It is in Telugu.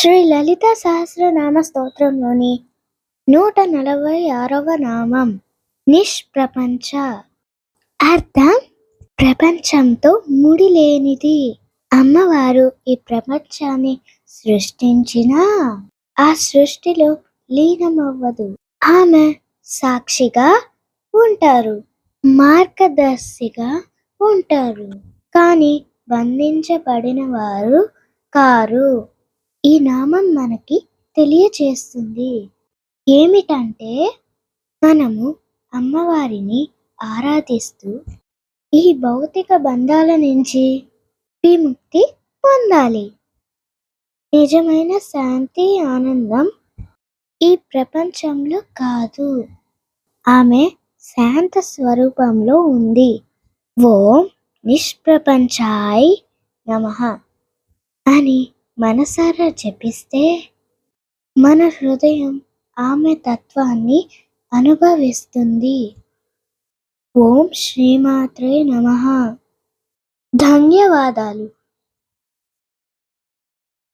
శ్రీ లలిత సహస్రనామ స్తోత్రంలోని నూట నలభై ఆరవ నామం నిష్ప్రపంచ. అర్థం? ప్రపంచంతో ముడి లేనిది అమ్మవారు ఈ ప్రపంచాన్ని సృష్టించిన ఆ సృష్టిలో లీనమవ్వదు. ఆమె సాక్షిగా ఉంటారు. మార్గదర్శిగా ఉంటారు. కానీ బంధించబడిన వారు కారు. ఈ నామం మనకి తెలియచేస్తుంది. ఏమిటంటే మనము అమ్మవారిని ఆరాధిస్తూ ఈ భౌతిక బంధాల నుంచి విముక్తి పొందాలి. నిజమైన శాంతి ఆనందం ఈ ప్రపంచంలో కాదు. ఆమె శాంత స్వరూపంలో ఉంది. ఓం నిష్ప్రపంచాయ్ నమః అని మనసారా జపిస్తే మన హృదయం ఆమె తత్వాన్ని అనుభవిస్తుంది. ఓం శ్రీమాత్రే నమ. ధన్యవాదాలు.